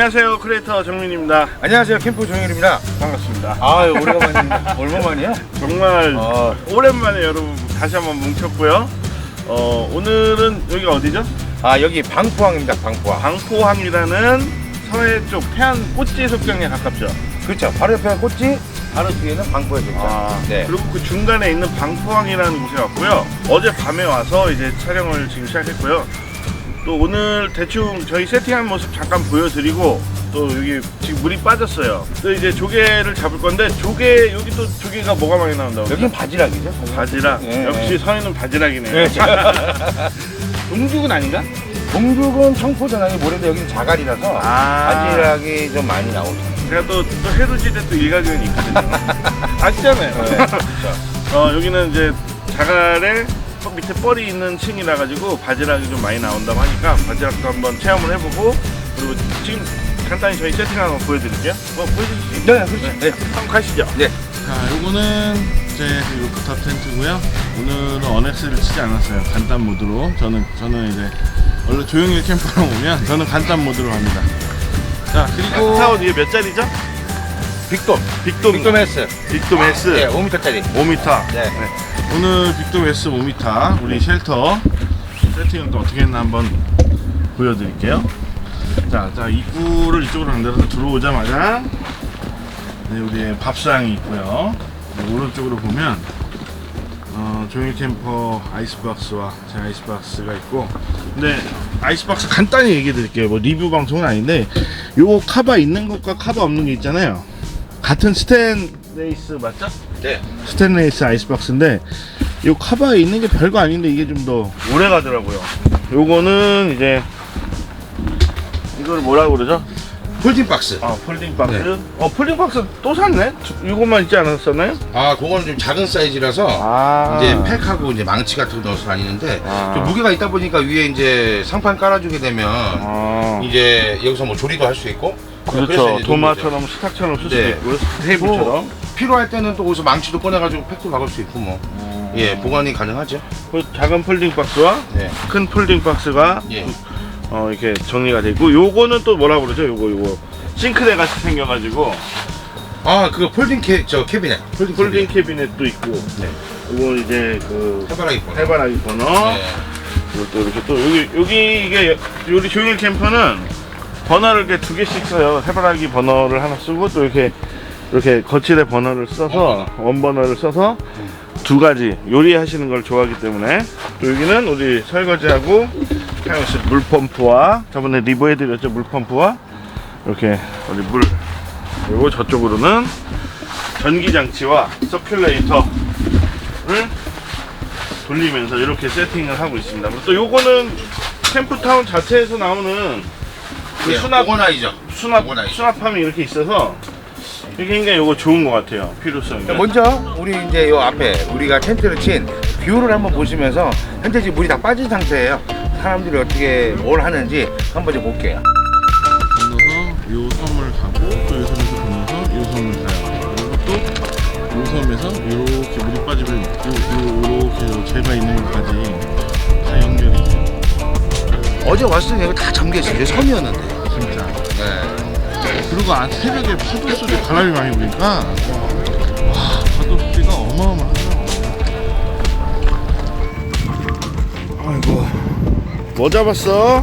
안녕하세요 크리에이터 정민입니다 안녕하세요 캠프 정일입니다. 반갑습니다 아유 오래간만입니다. 얼마만이야? 정말 어. 오랜만에 여러분 다시 한번 뭉쳤고요 어, 오늘은 여기가 어디죠? 아 여기 방포항입니다. 방포항. 방포항이라는 서해 쪽 태안 꽃지 속경에 가깝죠 그렇죠. 바로 옆에 꽃지, 바로 뒤에는 방포에 있죠. 아, 네. 그리고 그 중간에 있는 방포항이라는 곳에 왔고요 어제 밤에 와서 이제 촬영을 지금 시작했고요 또 오늘 대충 저희 세팅한 모습 잠깐 보여드리고 또 여기 지금 물이 빠졌어요 또 이제 조개를 잡을 건데 조개 여기 또 조개가 뭐가 많이 나온다고 여기는 바지락이죠. 바지락 예, 역시 예. 서해는 바지락이네요 네. 동죽은 아닌가? 동죽은 청포전하게 모래인데 여기는 자갈이라서 아. 바지락이 좀 많이 나오죠. 제가 또, 또 해루지대 또 일가견이 있거든요 아시잖아요 네. 그렇죠. 어, 여기는 이제 자갈에 턱 밑에 뻘이 있는 층이라 가지고 바지락이 좀 많이 나온다고 하니까 바지락도 한번 체험을 해보고 그리고 지금 간단히 저희 세팅하는 거 보여드릴게요. 뭐수 있나요? 네, 그렇죠. 네. 한번 가시죠. 자, 요거는 제 루프탑 텐트고요. 오늘은 어넥스를 치지 않았어요. 간단 모드로. 저는 저는 이제 원래 조용히 캠프로 오면 저는 간단 모드로 합니다. 자, 그리고 타워 뒤에 몇 짜리죠? 빅돔. 빅돔, 빅돔 S. 빅돔 S 네, 5m짜리. 5m. 네. 오늘 S 5m 우리 쉘터 세팅을 또 어떻게 했나 한번 보여드릴게요. 자, 자 입구를 이쪽으로 만들어서 들어오자마자 네, 우리 밥상이 있고요. 네, 오른쪽으로 보면 어, 조용히 캠퍼 아이스박스와 제 아이스박스가 있고 근데 아이스박스 간단히 얘기해 드릴게요. 뭐 리뷰 방송은 아닌데 요 카바 있는 것과 카바 없는 게 있잖아요. 같은 스탠 레이스 맞죠? 네. 스탠레이스 아이스박스인데 요 카바에 있는 게 별거 아닌데 이게 좀 더 오래 가더라고요. 요거는 이제 이걸 뭐라고 그러죠? 폴딩 박스. 아 폴딩 박스. 네. 어 폴딩 박스 또 샀네? 이것만 있지 않았었나요? 아, 그거는 좀 작은 사이즈라서 아 이제 팩하고 이제 망치 같은 거 넣어서 다니는데 아. 좀 무게가 있다 보니까 위에 이제 상판 깔아주게 되면 아 이제 여기서 뭐 조리도 할 수 있고 그래서 그렇죠. 이제 도마처럼 식탁처럼 쓸 수도 네. 있고요. 테이블처럼. 필요할 때는 또 거기서 망치도 꺼내가지고 팩도 박을 수 있고 뭐 예, 보관이 가능하죠. 그 작은 폴딩 박스와 네. 큰 폴딩 박스가 예. 어 이렇게 정리가 돼 있고 요거는 또 뭐라 그러죠? 요거 요거 싱크대 같이 생겨가지고 아, 그거 폴딩 캐, 저 캐비넷. 폴딩, 폴딩 캐비넷. 캐비넷도 있고 네. 요거 이제 그 해바라기 거. 해바라기 버너 네. 그리고 또 이렇게 또 여기 여기 이게 우리 조용일 캠퍼는 버너를 이렇게 두 개씩 써요. 해바라기 버너를 하나 쓰고 또 이렇게 이렇게 거칠의 버너를 써서 원 버너를 써서 두 가지 요리하시는 걸 좋아하기 때문에 또 여기는 우리 설거지하고 사용실 물 펌프와 저번에 리뷰 해드렸죠 물 펌프와 이렇게 우리 물 그리고 저쪽으로는 전기 장치와 서큘레이터를 돌리면서 이렇게 세팅을 하고 있습니다. 또 요거는 캠프타운 자체에서 나오는 그 네, 수납 오거나이저. 수납 오거나이저. 수납함이 이렇게 있어서 이게 굉장히 요거 좋은 것 같아요. 필요성이. 먼저 우리 이제 요 앞에 우리가 텐트를 친 뷰를 한번 보시면서 현재 지금 물이 다 빠진 상태예요. 사람들이 어떻게 뭘 하는지 한번 좀 볼게요. 건너서 요 섬을 가고 또요 섬에서 건너서 요 섬을 가요. 그리고 또요 섬에서 이렇게 물이 빠지면 이렇게 제가 있는 곳까지 다 연결이 돼요. 어제 왔을 때 여기 다 잠겨 있어요. 섬이었는데. 진짜. 네. 그리고 아, 새벽에 파도 소리 바람이 많이 부니까 와 파도 소리가 어마어마하더라고. 아이고. 뭐 잡았어?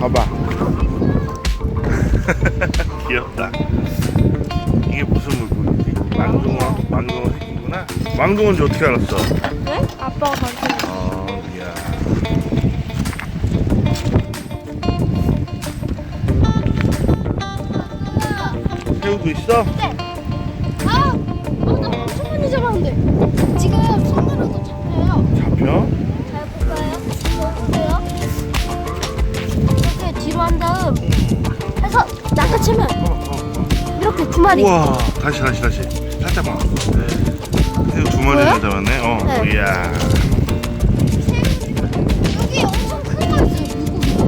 봐봐. 귀엽다. 이게 무슨 물고기지? 망둥어? 망둥어 새끼구나. 망둥어인지 어떻게 알았어? 네? 아빠가 가르쳐 아, 새우도 있어? 아! 어, 나 엄청 많이 잡았는데 지금 손으로도 잡혀요 잡혀? 잘 볼까요? 보여주세요 이렇게 뒤로 한 다음 해서 낚아채면 이렇게 두 마리 우와, 다시 다시 다시. 살짝만. 새우 두 마리나 뭐야? 잡았네. 어, 네. 이야. 여기 엄청 큰 거 있어요 물고기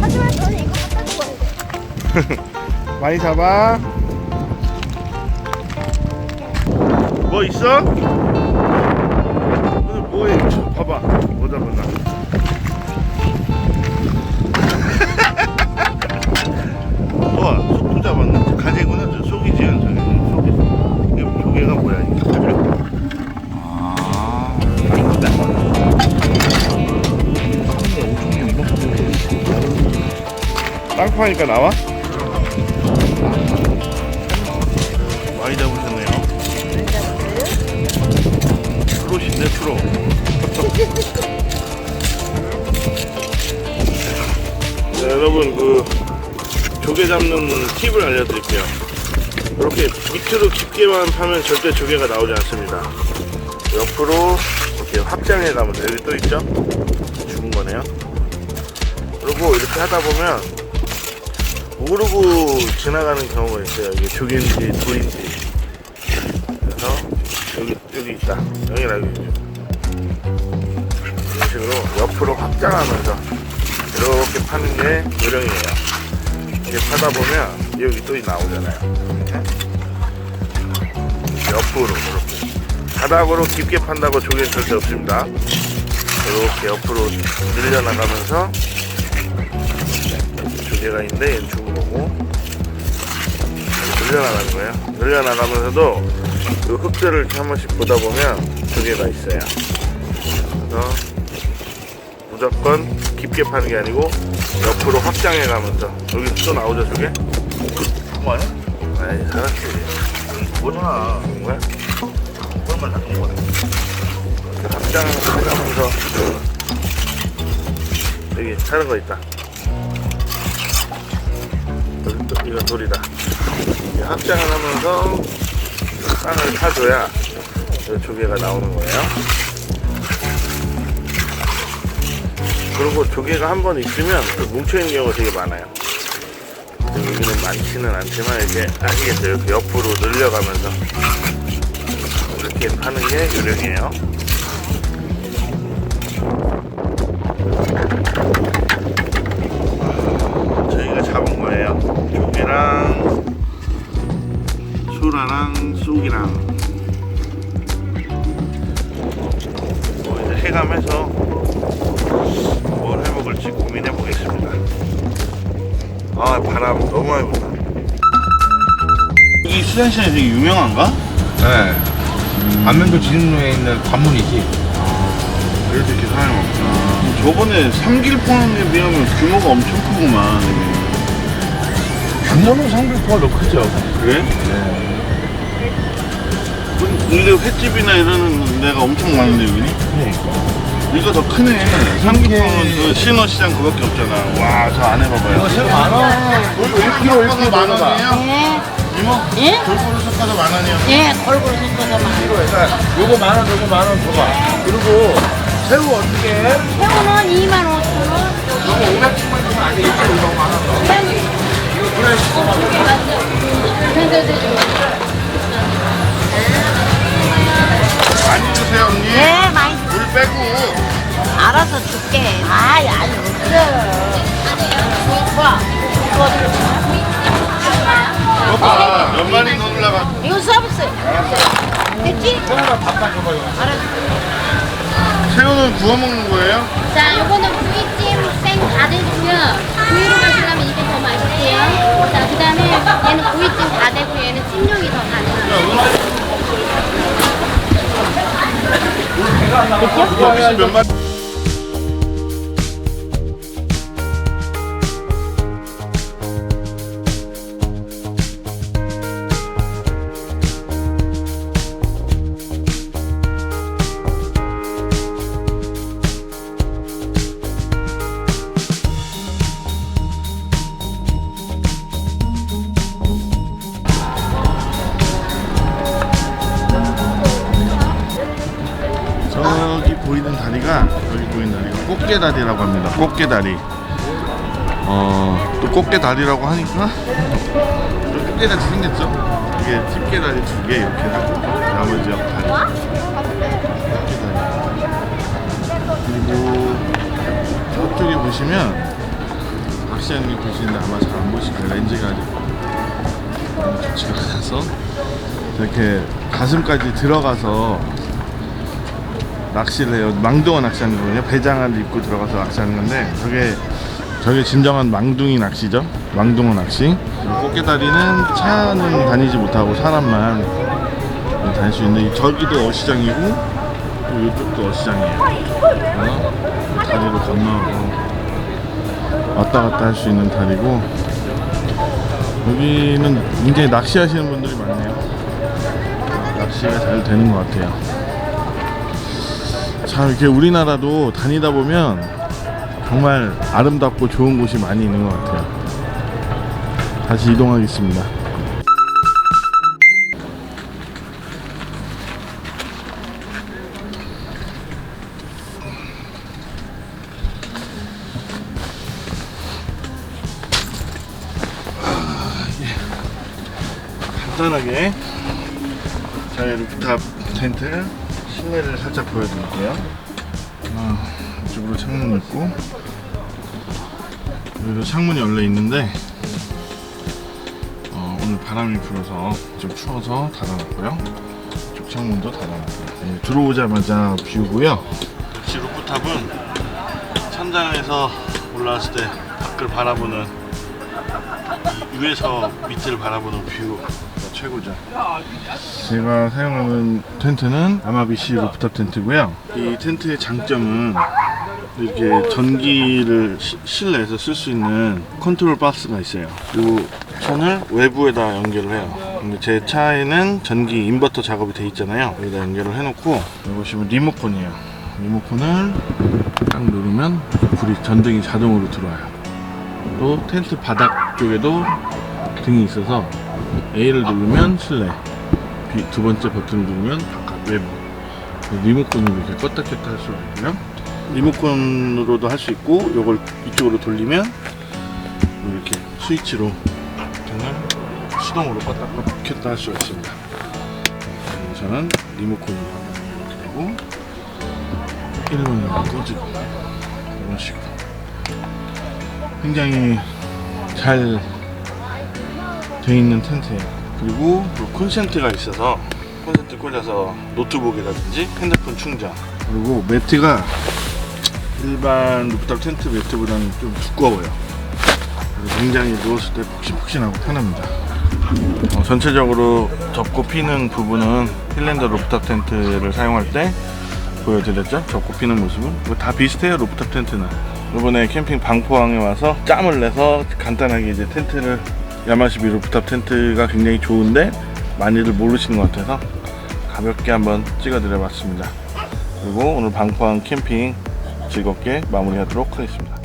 하지만 저는 이거 갖다 거예요 많이 잡아 뭐 있어? 오늘 뭐해? 봐봐 보자 보자 뭐야 속도 잡았나? 가재구나 저 속이지 저기 속이 이게 조개가 뭐야 이게 아 아니다 땅 파니까 나와? 많이 잡으셨네요. 프로신데 프로. 자, 여러분 그 조개 잡는 팁을 알려드릴게요. 이렇게 밑으로 깊게만 파면 절대 조개가 나오지 않습니다. 옆으로 이렇게 확장해 가면 여기 또 있죠? 죽은 거네요. 그리고 이렇게 하다 보면 모르고 지나가는 경우가 있어요. 이게 조개인지 돌인지. 그래서 여기 여기 있다. 여기라 여기. 이런 식으로 옆으로 확장하면서 이렇게 파는 게 요령이에요. 이렇게 파다 보면 여기 또 나오잖아요. 이렇게. 옆으로 이렇게. 바닥으로 깊게 판다고 조개는 절대 없습니다. 이렇게 옆으로 늘려나가면서 조개가 있는데 얘는 죽은 거고 늘려나가는 거예요. 늘려나가면서도 이 흙들을 한 번씩 보다 보면 조개가 있어요. 그래서 무조건 깊게 파는 게 아니고 옆으로 확장해 가면서 여기 또 나오죠? 그거 아니야? 아이 살았지. 뭐잖아. 뭐야? 그런만 닦은 거네. 이렇게 확장하면서 여기 사는 거 있다. 이거 돌이다. 확장을 하면서 쌍을 타줘야 이 조개가 나오는 거예요. 그리고 조개가 한 번 있으면 또 뭉쳐있는 경우가 되게 많아요. 여기는 많지는 않지만 이렇게 아시겠죠? 이렇게 옆으로 늘려가면서 이렇게 파는 게 요령이에요. 여기 수산시장이 되게 유명한가? 네. 안면도 진흥로에 있는 관문이지. 그래도 이렇게 사람이 많구나. 저번에 삼길포항에 비하면 규모가 엄청 크구만. 규모는 성bil포가 더 크죠. 그래? 근데 횟집이나 이러는 데가 엄청 많은데 여기는? 이거 더 크네. 삼길포항은 그 신호시장 그밖에 없잖아. 와, 저 안에 봐봐요. 새우 만 원. 1kg 1kg 만 원이에요? 네. 이모? 예? 골고루 섞어서 만 원이요. 예, 골고루 섞어서 만 그러니까 요거 만 원, 요거 만 원 줘봐. 그리고 새우 어떻게 해? 새우는 2만 5천 원. 요거 500씩만 주면 안 되겠지? 이거 만 원. 그래, 많이 주세요, 언니. 네, 많이 주- 물 빼고. 알아서 줄게. 아이, 아니, 없어. 오빠, 몇 마리 넣으려고. 이거 서비스. 됐지? 새우는 구워 먹는 거예요? 자, 요거는 구이찜 생 다 되고요. 구이로 마시려면 이게 더 맛있대요. 자, 그 다음에 얘는 구이찜 다 되고 얘는 찜용이 더 가능해요. 혹시 몇마 꽃게다리. 어, 또 꽃게다리라고 하니까 또 꽃게같이 생겼죠? 이게 집게다리 두 개 이렇게 하고 나머지 다리. 꽃게다리. 그리고 저쪽에 보시면 박시장님 보시는데 아마 잘 안 보실 거예요. 렌즈가 아직 좋지가 않아서 이렇게 가슴까지 들어가서 낚시를 해요. 망둥어 낚시하는 거거든요. 배장을 입고 들어가서 낚시하는 건데 저게 저게 진정한 망둥이 낚시죠. 망둥어 낚시. 꽃게다리는 차는 다니지 못하고 사람만 다닐 수 있는 이 저기도 어시장이고 또 이쪽도 어시장이에요. 이 다리로 건너고 왔다 갔다 할 수 있는 다리고 여기는 굉장히 낚시하시는 분들이 많네요. 낚시가 잘 되는 것 같아요. 참 이렇게 우리나라도 다니다 보면 정말 아름답고 좋은 곳이 많이 있는 것 같아요. 다시 이동하겠습니다. 간단하게 저희 루프탑 텐트 실내를 살짝 보여드릴게요. 아, 이쪽으로 창문 있고 여기도 창문이 원래 있는데 어, 오늘 바람이 불어서 좀 추워서 닫아놨고요. 이쪽 창문도 닫아놨고요. 네, 들어오자마자 뷰고요. 역시 루프탑은 천장에서 올라왔을 때 밖을 바라보는 이 위에서 밑을 바라보는 뷰가 최고죠. 제가 사용하는 텐트는 아마비시 루프탑 텐트고요. 이 텐트의 장점은 이렇게 전기를 시- 실내에서 쓸 수 있는 컨트롤 박스가 있어요. 이 선을 외부에다 연결을 해요. 근데 제 차에는 전기 인버터 작업이 돼 있잖아요. 여기다 연결을 해놓고 보시면 리모컨이에요. 리모컨을 딱 누르면 불이 전등이 자동으로 들어와요. 또 텐트 바닥 쪽에도 등이 있어서 A를 누르면 실내, B 두 번째 버튼을 누르면 바깥 외부. 리모컨으로 이렇게 껐다 켰다 할 수가 있고요. 리모컨으로도 할 수 있고, 이걸 이쪽으로 돌리면 이렇게 스위치로 버튼을 수동으로 껐다 켰다 할 수가 있습니다. 네, 저는 리모컨으로 이렇게 되고 1번으로 꺼지고 이런 식으로 굉장히 잘 돼 있는 텐트예요. 그리고 또 콘센트가 있어서 콘센트 꽂아서 노트북이라든지 핸드폰 충전. 그리고 매트가 일반 루프탑 텐트 매트보다는 좀 두꺼워요. 굉장히 누웠을 때 푹신푹신하고 편합니다. 어, 전체적으로 접고 피는 부분은 힐랜더 루프탑 텐트를 사용할 때 보여드렸죠? 접고 피는 모습은 다 비슷해요 루프탑 텐트는 이번에 캠핑 방포항에 와서 짬을 내서 간단하게 이제 텐트를 야마시비 루프탑 텐트가 굉장히 좋은데 많이들 모르시는 것 같아서 가볍게 한번 찍어드려 봤습니다. 그리고 오늘 방포항 캠핑 즐겁게 마무리하도록 하겠습니다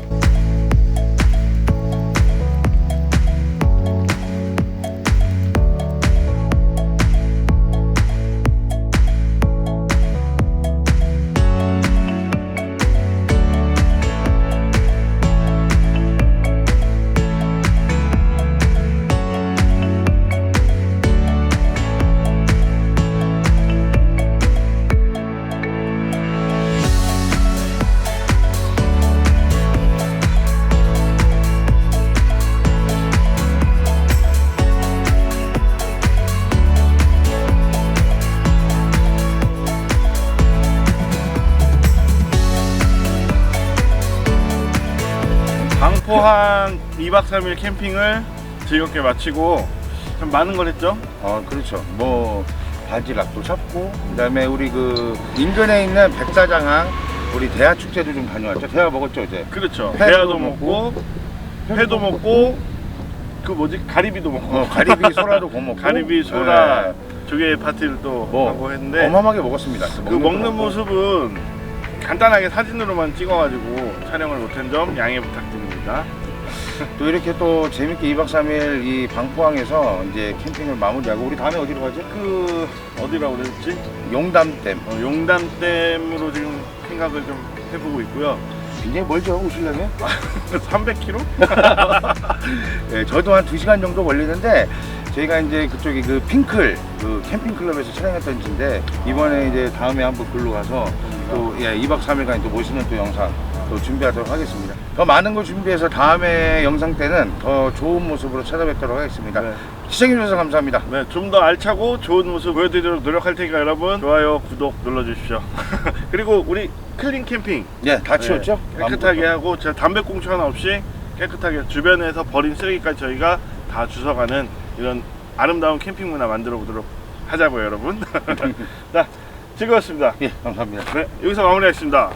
방포항 2박 3일 캠핑을 즐겁게 마치고 참 많은 걸 했죠 어 그렇죠. 뭐 바지락도 잡고 그다음에 우리 그 인근에 있는 백사장항 우리 대하 축제도 좀 다녀왔죠. 대하 먹었죠 어제. 그렇죠 회도 대하도 먹고, 회도 먹고 그 뭐지 가리비도 먹고 어 가리비 소라도 구워 먹고. 가리비 소라 예. 조개 파티를 또 뭐 하고 했는데 어마어마하게 먹었습니다. 그 먹는 것도 모습은 간단하게 사진으로만 찍어가지고 촬영을 못한 점 양해 부탁드립니다. 또 이렇게 또 재밌게 2박 3일 이 방포항에서 이제 캠핑을 마무리하고 우리 다음에 어디로 가죠? 그 어디라고 그랬지? 용담댐. 어, 용담댐으로 지금 생각을 좀 해보고 있고요. 굉장히 멀죠 오시려면? 300km? 네, 저도 한 2시간 정도 걸리는데 저희가 이제 그쪽에 그 핑클 그 캠핑 클럽에서 촬영했던 지인데 이번에 이제 다음에 한번 글로 가서 또 예, 2박 3일간 또 멋있는 또 영상 또 준비하도록 하겠습니다. 더 많은 걸 준비해서 다음에 영상 때는 더 좋은 모습으로 찾아뵙도록 하겠습니다. 네. 시청해주셔서 감사합니다. 네, 좀 더 알차고 좋은 모습 보여드리도록 노력할 테니까 여러분 좋아요, 구독 눌러주십시오. 그리고 우리 클린 캠핑 예, 다 치웠죠? 네, 깨끗하게 하고 제가 담배꽁초 하나 없이 깨끗하게 주변에서 버린 쓰레기까지 저희가 다 주워가는 이런 아름다운 캠핑 문화 만들어 보도록 하자고요 여러분 자 즐거웠습니다 예, 감사합니다. 네 여기서 마무리하겠습니다